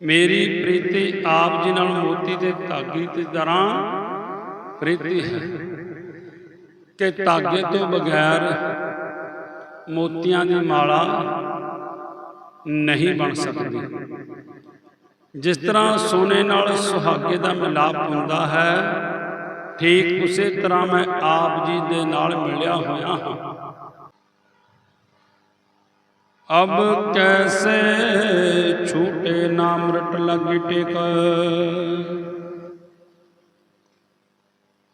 ਮੇਰੀ ਪ੍ਰੀਤੀ ਆਪ ਜੀ ਨਾਲ ਮੋਤੀ ਦੇ ਧਾਗੇ ਦੀ ਤਰ੍ਹਾਂ ਪ੍ਰੀਤੀ ਹੈ ਕਿ ਧਾਗੇ ਤੋਂ ਬਗੈਰ ਮੋਤੀਆਂ ਦੀ ਮਾਲਾ ਨਹੀਂ ਬਣ ਸਕਦੀ। ਜਿਸ ਤਰ੍ਹਾਂ ਸੋਨੇ ਨਾਲ ਸੁਹਾਗੇ ਦਾ ਮਿਲਾਪ ਹੁੰਦਾ ਹੈ, ਠੀਕ ਉਸੇ ਤਰ੍ਹਾਂ ਮੈਂ ਆਪ ਜੀ ਦੇ ਨਾਲ ਮਿਲਿਆ ਹੋਇਆ ਹਾਂ। ਅਬ ਕੈਸੇ ਛੂਟੇ ਨਾਮ ਰਟ ਲਗੀ ਟਿਕ।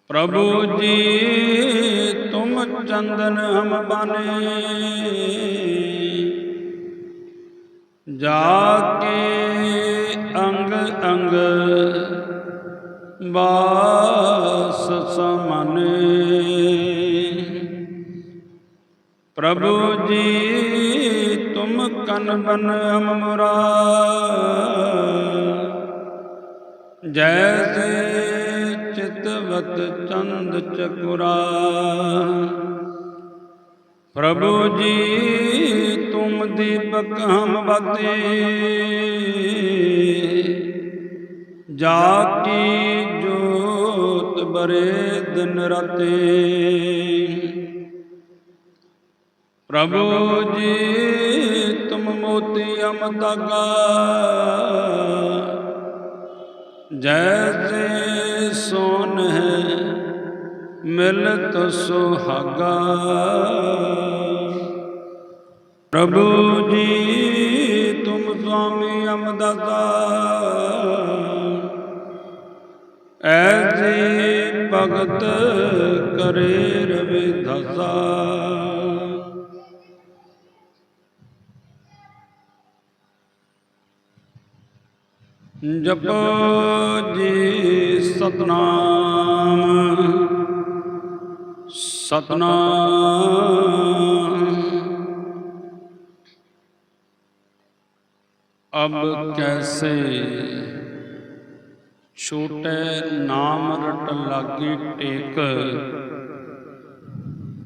ਪ੍ਰਭੂ ਜੀ, ਤੁਮ ਚੰਦਨ ਹਮ ਬਾਨੇ। ਜਾ ਕੇ ਅੰਗ ਅੰਗ ਬਾਸ ਸਮਨੇ। ਪ੍ਰਭੂ ਜੀ ਤਨ ਬਨ ਅਮਰਾ। ਜੈਸੇ ਚਿਤਵਤ ਚੰਦ ਚਕੁਰਾ। ਪ੍ਰਭੂ ਜੀ, ਤੁਮ ਦੀਪਕ ਹਮ ਬਤੇ ਜਾ ਕੀ ਜੋਤ ਬਰੇ ਦਿਨ ਰਤੇ। ਪ੍ਰਭੂ ਜੀ ਅੰਤਿਮ ਮੋਤੀ ਅਮਤਗਾ ਜੈਸੇ ਸੋਨ ਹੈ, ਮਿਲਤ ਸੁਹਾਗਾ। ਪ੍ਰਭੂ ਜੀ, ਤੁਮ ਸੁਆਮੀ ਅਮਦਤਾ ਐਸੀ ਭਗਤ ਕਰੇ ਰਵੇ ਧਸਾ ਜਪੋ ਜੀ ਸਤਨਾਮ। ਸਤਨਾਮ। ਅਬ ਕੈਸੇ ਛੋਟੇ ਨਾਮ ਰਟ ਲਾਗੀ ਟੇਕ।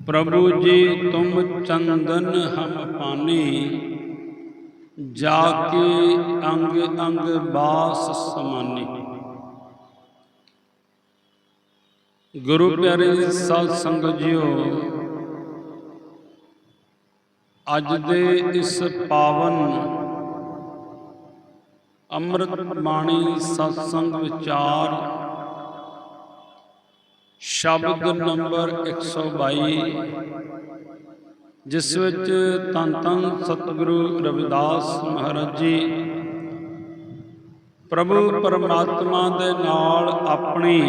ਪ੍ਰਭੂ ਜੀ, ਤੁਮ ਚੰਦਨ ਹਮ ਪਾਨੀ। ਜਾ ਕੇ ਅੰਗ ਅੰਗ ਬਾਸ ਸਮਾਨੀ। ਗੁਰੂ ਪਿਆਰੇ ਸਾਧ ਸੰਗਤ ਜੀਓ, ਅੱਜ ਦੇ ਇਸ ਪਾਵਨ ਅੰਮ੍ਰਿਤ ਬਾਣੀ ਸਤਸੰਗ ਵਿਚਾਰ ਸ਼ਬਦ ਨੰਬਰ 122 ਜਿਸ ਵਿੱਚ ਤਨ ਤਨ ਸਤਿਗੁਰੂ ਰਵਿਦਾਸ ਮਹਾਰਾਜ ਜੀ, ਪ੍ਰਭੂ ਪਰਮਾਤਮਾ ਦੇ ਨਾਲ ਆਪਣੀ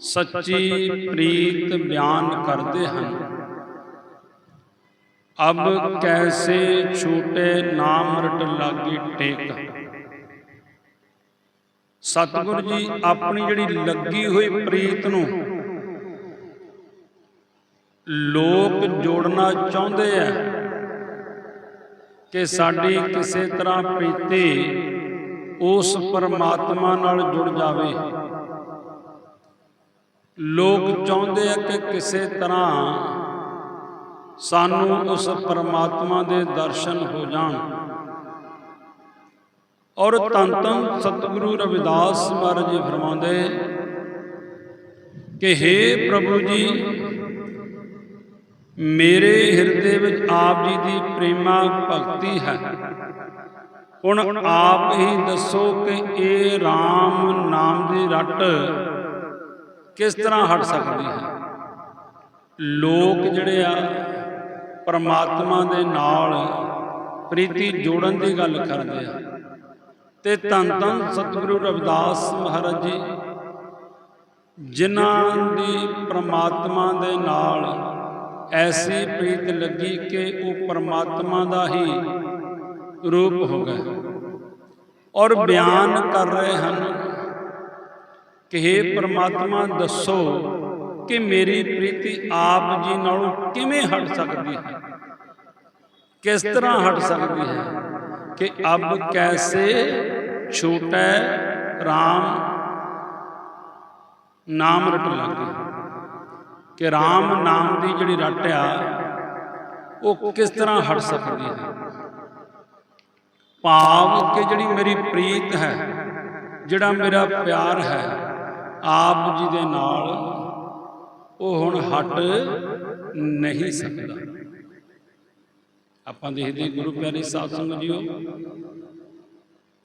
ਸੱਚੀ ਪ੍ਰੀਤ ਬਿਆਨ ਕਰਦੇ ਹਨ। ਅਬ ਕੈਸੇ ਛੂਟੇ ਨਾਮ ਰਟ ਲਾਗੀ ਟੇਕ। ਸਤਿਗੁਰੂ ਜੀ, ਆਪਣੀ ਜਿਹੜੀ ਲੱਗੀ ਹੋਈ ਪ੍ਰੀਤ ਨੂੰ ਲੋਕ ਜੋੜਨਾ ਚਾਹੁੰਦੇ ਆ ਕਿ ਸਾਡੀ ਕਿਸੇ ਤਰ੍ਹਾਂ ਪ੍ਰੀਤੀ ਉਸ ਪਰਮਾਤਮਾ ਨਾਲ ਜੁੜ ਜਾਵੇ। ਲੋਕ ਚਾਹੁੰਦੇ ਆ ਕਿ ਕਿਸੇ ਤਰ੍ਹਾਂ ਸਾਨੂੰ ਉਸ ਪਰਮਾਤਮਾ ਦੇ ਦਰਸ਼ਨ ਹੋ ਜਾਣ। ਔਰ ਤਨ ਤਨ ਸਤਿਗੁਰੂ ਰਵਿਦਾਸ ਮਹਾਰਾਜ ਜੀ ਫਰਮਾਉਂਦੇ ਕਿ हे ਪ੍ਰਭੂ ਜੀ ਮੇਰੇ ਹਿਰਦੇ ਵਿੱਚ ਆਪ ਜੀ ਦੀ ਪ੍ਰੇਮਾ ਭਗਤੀ ਹੈ। ਹੁਣ ਆਪ ਹੀ ਦੱਸੋ ਕਿ ਇਹ RAM ਨਾਮ ਦੀ ਰੱਟ ਕਿਸ ਤਰ੍ਹਾਂ ਹਟ ਸਕਦੀ ਹੈ? ਲੋਕ ਜਿਹੜੇ ਆ, ਪਰਮਾਤਮਾ ਦੇ ਨਾਲ ਪ੍ਰੀਤੀ ਜੋੜਨ ਦੀ ਗੱਲ ਕਰਦੇ ਆ। ਤੇ ਧੰਨ ਧੰਨ ਸਤਿਗੁਰੂ ਰਵਿਦਾਸ ਮਹਾਰਾਜ ਜੀ, ਜਿਨ੍ਹਾਂ ਦੀ ਪਰਮਾਤਮਾ ਦੇ ਨਾਲ ਐਸੀ ਪ੍ਰੀਤ ਲੱਗੀ ਕਿ ਉਹ ਪਰਮਾਤਮਾ ਦਾ ਹੀ ਰੂਪ ਹੋ ਗਏ। ਔਰ ਬਿਆਨ ਕਰ ਰਹੇ ਹਨ ਕਿ हे ਪਰਮਾਤਮਾ, ਦੱਸੋ ਕਿ ਮੇਰੀ ਪ੍ਰੀਤੀ ਆਪ ਜੀ ਨਾਲੋਂ ਕਿਵੇਂ ਹਟ ਸਕਦੀ ਹੈ? ਕਿਸ ਤਰ੍ਹਾਂ ਹਟ ਸਕਦੀ ਹੈ ਕਿ ਅਬ ਕੈਸੇ ਛੋਟਾ RAM ਨਾਮ ਰਟ ਲੱਗੇ ਕਿ RAM ਨਾਮ ਦੀ ਜਿਹੜੀ ਰੱਟ ਆ, ਉਹ ਕਿਸ ਤਰ੍ਹਾਂ ਹਟ ਸਕਦੀ ਹੈ? ਭਾਵ ਕਿ ਜਿਹੜੀ ਮੇਰੀ ਪ੍ਰੀਤ ਹੈ, ਜਿਹੜਾ ਮੇਰਾ ਪਿਆਰ ਹੈ, ਆਪ ਜੀ ਦੇ ਨਾਲ ਉਹ ਹੁਣ ਹਟ ਨਹੀਂ ਸਕਦਾ। ਆਪਾਂ ਦੇਖਦੇ ਗੁਰੂ ਪਿਆਰੇ ਸਾਧ ਸੰਗਤ ਜੀਓ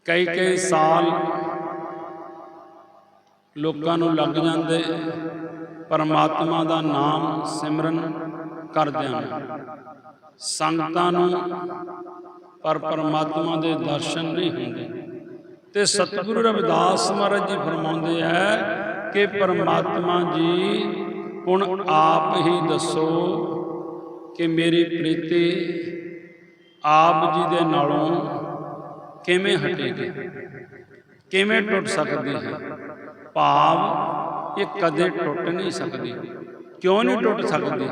ਕਈ ਕਈ ਸਾਲ ਲੋਕਾਂ ਨੂੰ ਲੱਗ ਜਾਂਦੇ ਪਰਮਾਤਮਾ ਦਾ ਨਾਮ ਸਿਮਰਨ ਕਰਦਿਆਂ ਸੰਗਤਾਂ ਨੂੰ ਪਰ ਪਰਮਾਤਮਾ ਦੇ ਦਰਸ਼ਨ ਨਹੀਂ ਹੁੰਦੇ। ਤੇ ਸਤਿਗੁਰੂ ਰਵਿਦਾਸ ਮਹਾਰਾਜ ਜੀ ਫਰਮਾਉਂਦੇ ਆ ਕਿ ਪਰਮਾਤਮਾ ਜੀ, ਹੁਣ ਆਪ ਹੀ ਦੱਸੋ ਕਿ ਮੇਰੀ ਪ੍ਰੀਤੀ ਆਪ ਜੀ ਦੇ ਨਾਲੋਂ ਕਿਵੇਂ ਹਟੇਗੀ? ਕਿਵੇਂ ਟੁੱਟ ਸਕਦੀ ਹੈ? ਭਾਵ ਇਹ ਕਦੇ ਟੁੱਟ ਨਹੀਂ ਸਕਦੀ। ਕਿਉਂ ਨਹੀਂ ਟੁੱਟ ਸਕਦੀ?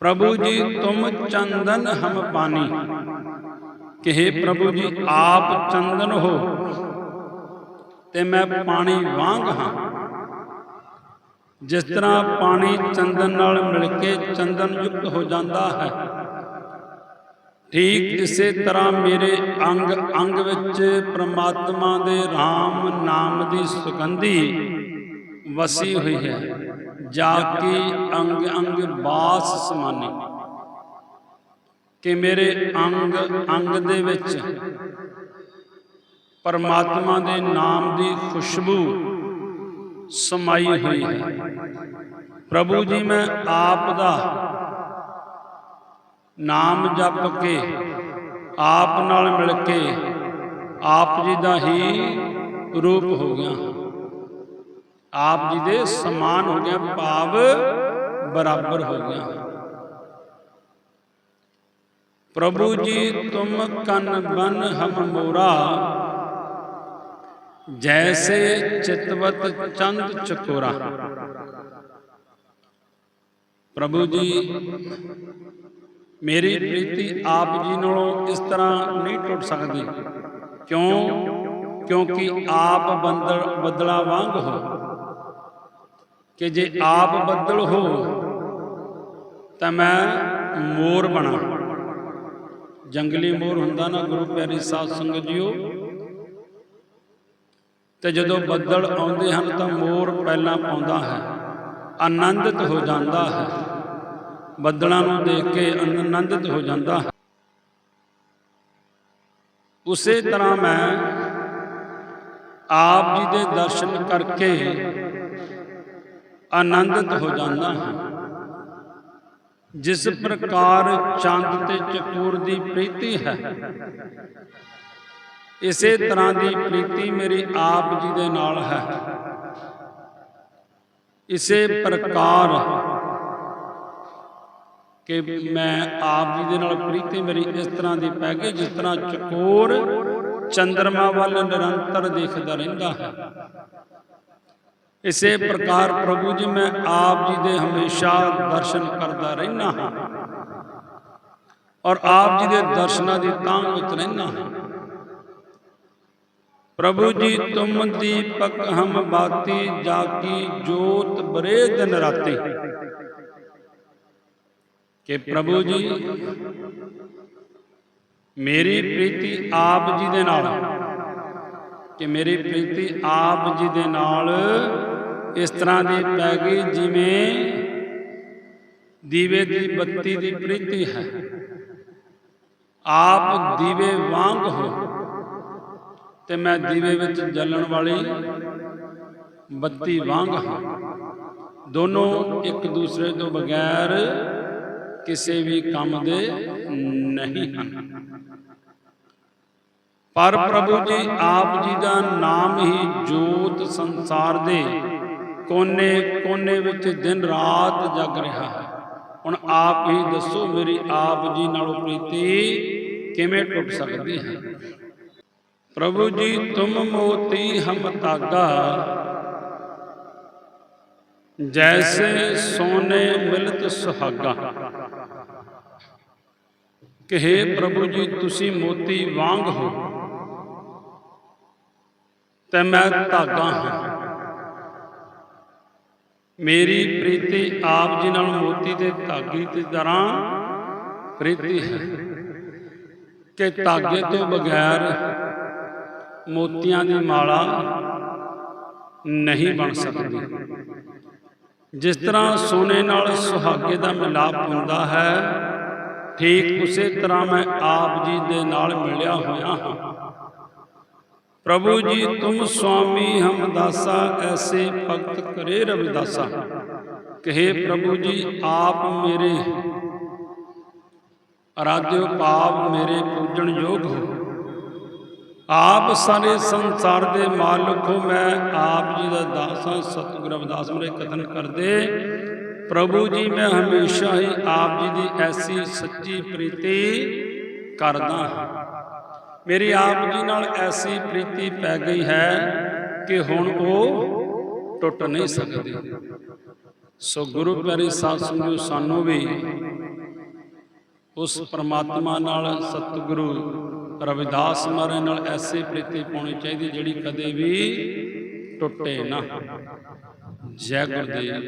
ਪ੍ਰਭੂ ਜੀ, ਤੁਮ ਚੰਦਨ ਹਮ ਪਾਣੀ। ਕਹੇ ਪ੍ਰਭੂ ਜੀ, ਆਪ ਚੰਦਨ ਹੋ, ਤੇ ਮੈਂ ਪਾਣੀ ਵਾਂਗ ਹਾਂ। ਜਿਸ ਤਰ੍ਹਾਂ ਪਾਣੀ ਚੰਦਨ ਨਾਲ ਮਿਲ ਕੇ ਚੰਦਨ ਯੁਕਤ ਹੋ ਜਾਂਦਾ ਹੈ ਠੀਕ ਇਸੇ ਤਰ੍ਹਾਂ ਮੇਰੇ ਅੰਗ ਅੰਗ ਵਿੱਚ ਪ੍ਰਮਾਤਮਾ ਦੇ RAM ਨਾਮ ਦੀ ਸੁਗੰਧੀ ਵਸੀ ਹੋਈ ਹੈ। ਜਾ ਕੇ ਅੰਗ ਅੰਗ ਬਾਸ ਸਮਾਨੀ। ਕਿ ਮੇਰੇ ਅੰਗ ਅੰਗ ਦੇ ਵਿੱਚ ਪਰਮਾਤਮਾ ਦੇ ਨਾਮ ਦੀ ਖੁਸ਼ਬੂ ਸਮਾਈ ਹੋਈ ਹੈ। ਪ੍ਰਭੂ ਜੀ, ਮੈਂ ਆਪ ਦਾ ਨਾਮ ਜਪ ਕੇ, ਆਪ ਨਾਲ ਮਿਲ ਕੇ, ਆਪ ਜੀ ਦਾ ਹੀ ਰੂਪ ਹੋ ਗਿਆ। ਆਪ ਜੀ ਦੇ ਸਮਾਨ ਹੋ ਗਿਆ, ਭਾਵ ਬਰਾਬਰ ਹੋ ਗਿਆ। ਪ੍ਰਭੂ ਜੀ, ਤੁਮ ਕਨ ਬਨ ਹਮ ਮੋਰਾ, ਜੈਸੇ ਚਿਤਵਤ ਚੰਦ ਚਕੋਰਾ। ਪ੍ਰਭੂ ਜੀ ਮੇਰੀ ਪ੍ਰੀਤੀ ਆਪ ਜੀ ਨਾਲੋਂ ਇਸ ਤਰ੍ਹਾਂ ਨਹੀਂ ਟੁੱਟ ਸਕਦੀ। ਕਿਉਂ? ਕਿਉਂਕਿ ਆਪ ਬੰਦਲ ਬੱਦਲਾ ਵਾਂਗ ਹੋ। ਕਿ ਜੇ ਆਪ ਬੱਦਲ ਹੋ, ਤਾਂ ਮੈਂ ਮੋਰ ਬਣਾ। ਜੰਗਲੀ ਮੋਰ ਹੁੰਦਾ ਨਾ, ਗੁਰੂ ਪਿਆਰੀ ਸਾਧ ਸੰਗਤ ਜੀਓ। ਤੇ ਜਦੋਂ ਬੱਦਲ ਆਉਂਦੇ ਹਨ, ਤਾਂ ਮੋਰ ਪਹਿਲਾਂ ਪਾਉਂਦਾ ਹੈ, ਆਨੰਦਿਤ ਹੋ ਜਾਂਦਾ ਹੈ। ਬੱਦਲਾਂ ਨੂੰ ਦੇਖ ਕੇ ਆਨੰਦਿਤ ਹੋ ਜਾਂਦਾ। ਹੈ ਉਸੇ ਤਰ੍ਹਾਂ ਮੈਂ ਆਪ ਜੀ ਦੇ ਦਰਸ਼ਨ ਕਰਕੇ ਆਨੰਦਿਤ ਹੋ ਜਾਂਦਾ ਹਾਂ। ਜਿਸ ਪ੍ਰਕਾਰ ਚੰਦ ਤੇ ਚਕੂਰ ਦੀ ਪ੍ਰੀਤੀ ਹੈ, ਇਸੇ ਤਰ੍ਹਾਂ ਦੀ ਪ੍ਰੀਤੀ ਮੇਰੀ ਆਪ ਜੀ ਦੇ ਨਾਲ ਹੈ। ਇਸੇ ਪ੍ਰਕਾਰ ਕਿ ਮੈਂ ਆਪ ਜੀ ਦੇ ਨਾਲ ਪ੍ਰੀਤੀ ਮੇਰੀ ਇਸ ਤਰ੍ਹਾਂ ਦੀ ਪੈ ਗਈ, ਜਿਸ ਤਰ੍ਹਾਂ ਚਕੋਰ ਚੰਦਰਮਾ ਵੱਲ ਨਿਰੰਤਰ ਦੇਖਦਾ ਰਹਿੰਦਾ ਹੈ। ਇਸੇ ਪ੍ਰਕਾਰ ਪ੍ਰਭੂ ਜੀ, ਮੈਂ ਆਪ ਜੀ ਦੇ ਹਮੇਸ਼ਾ ਦਰਸ਼ਨ ਕਰਦਾ ਰਹਿਣਾ ਹਾਂ ਔਰ ਆਪ ਜੀ ਦੇ ਦਰਸ਼ਨਾਂ ਦੀ ਤਾਂ ਵਿੱਚ ਰਹਿਣਾ ਹਾਂ। ਪ੍ਰਭੂ ਜੀ, ਤੁਮ ਦੀਪਕ ਹਮ ਬਾਤੀ ਜਾਕੀ ਜੋਤ ਬਰੇ ਦਿਨ ਰਾਤੀ। ਕਿ ਪ੍ਰਭੂ ਜੀ, ਮੇਰੀ ਪ੍ਰੀਤੀ ਆਪ ਜੀ ਦੇ ਨਾਲ ਕਿ ਮੇਰੀ ਪ੍ਰੀਤੀ ਆਪ ਜੀ ਦੇ ਨਾਲ ਇਸ ਤਰ੍ਹਾਂ ਦੀ ਪੈ ਗਈ ਜਿਵੇਂ ਦੀਵੇ ਦੀ ਬੱਤੀ ਦੀ ਪ੍ਰੀਤੀ ਹੈ। ਆਪ ਦੀਵੇ ਵਾਂਗ ਹੋ ਤੇ ਮੈਂ ਦੀਵੇ ਵਿੱਚ ਜਲਣ ਵਾਲੀ ਬੱਤੀ ਵਾਂਗ ਹਾਂ। ਦੋਨੋਂ ਇੱਕ ਦੂਸਰੇ ਤੋਂ ਬਗੈਰ ਕਿਸੇ ਵੀ ਕੰਮ ਦੇ ਨਹੀਂ। ਹਨ ਪਰ ਪ੍ਰਭੂ ਜੀ, ਆਪ ਜੀ ਦਾ ਨਾਮ ਹੀ ਜੋਤ ਸੰਸਾਰ ਦੇ ਕੋਨੇ ਕੋਨੇ ਵਿੱਚ ਦਿਨ ਰਾਤ ਜਗ ਰਿਹਾ ਹੈ। ਹੁਣ ਆਪ ਹੀ ਦੱਸੋ, ਮੇਰੀ ਆਪ ਜੀ ਨਾਲੋਂ ਪ੍ਰੀਤੀ ਕਿਵੇਂ ਟੁੱਟ ਸਕਦੀ ਹੈ? ਪ੍ਰਭੂ ਜੀ, ਤੁਮ ਮੋਤੀ ਹਮ ਤਾਗਾ ਜੈਸੇ ਸੋਨੇ ਮਿਲਤ ਸੁਹਾਗਾ। ਕਿ हे ਪ੍ਰਭੂ ਜੀ, ਤੁਸੀਂ ਮੋਤੀ ਵਾਂਗ ਹੋ। ਤੇ ਮੈਂ ਧਾਗਾ ਹਾਂ। ਮੇਰੀ ਪ੍ਰੀਤੀ ਆਪ ਜੀ ਨਾਲ ਮੋਤੀ ਦੇ ਧਾਗੇ ਦੀ ਤਰ੍ਹਾਂ ਪ੍ਰੀਤੀ ਹੈ ਕਿ ਧਾਗੇ ਤੋਂ ਬਗੈਰ ਮੋਤੀਆਂ ਦੀ ਮਾਲਾ ਨਹੀਂ ਬਣ ਸਕਦੀ। ਜਿਸ ਤਰ੍ਹਾਂ ਸੋਨੇ ਨਾਲ ਸੁਹਾਗੇ ਦਾ ਮਿਲਾਪ ਹੁੰਦਾ ਹੈ ਠੀਕ ਉਸੇ ਤਰ੍ਹਾਂ ਮੈਂ ਆਪ ਜੀ ਦੇ ਨਾਲ ਮਿਲਿਆ ਹੋਇਆ ਹਾਂ। ਪ੍ਰਭੂ ਜੀ, ਤੁਮ ਸੁਆਮੀ ਹਮ ਐਸੇ ਭਗਤ ਕਰੇ ਰਵਿਦਾਸਾ। ਕਹੇ ਪ੍ਰਭੂ ਜੀ, ਆਪ ਮੇਰੇ ਅਰਾਧਿਓ ਪਾਪ ਮੇਰੇ ਪੂਜਣ ਯੋਗ ਹੋ। ਆਪ ਸਾਰੇ ਸੰਸਾਰ ਦੇ ਮਾਲਕ ਹੋ, ਮੈਂ ਆਪ ਜੀ ਦਾ ਦਾਸ ਹਾਂ, ਸਤਿਗੁਰ ਰਵਿਦਾਸ ਮੇਰੇ ਕਥਨ ਕਰਦੇ। ਪ੍ਰਭੂ ਜੀ, ਮੈਂ ਹਮੇਸ਼ਾ ਹੀ ਆਪ ਜੀ ਦੀ ਐਸੀ ਸੱਚੀ ਪ੍ਰੀਤੀ ਕਰਦਾ ਹਾਂ। ਮੇਰੀ ਆਪ ਜੀ ਨਾਲ ਐਸੀ ਪ੍ਰੀਤੀ ਪੈ ਗਈ ਹੈ ਕਿ ਹੁਣ ਉਹ ਟੁੱਟ ਨਹੀਂ ਸਕਦੀ। ਸੋ ਗੁਰੂ ਪਿਆਰੇ ਸਾਧ ਸੰਗਤ ਸਾਨੂੰ ਵੀ ਉਸ ਪਰਮਾਤਮਾ ਨਾਲ ਸਤਿਗੁਰੂ ਰਵਿਦਾਸ ਮਹਾਰਾਜ ਨਾਲ ਐਸੀ ਪ੍ਰੀਤੀ ਪਾਉਣੀ ਚਾਹੀਦੀ ਜਿਹੜੀ ਕਦੇ ਵੀ ਟੁੱਟੇ ਨਾ। ਜੈ ਗੁਰਦੇਵ।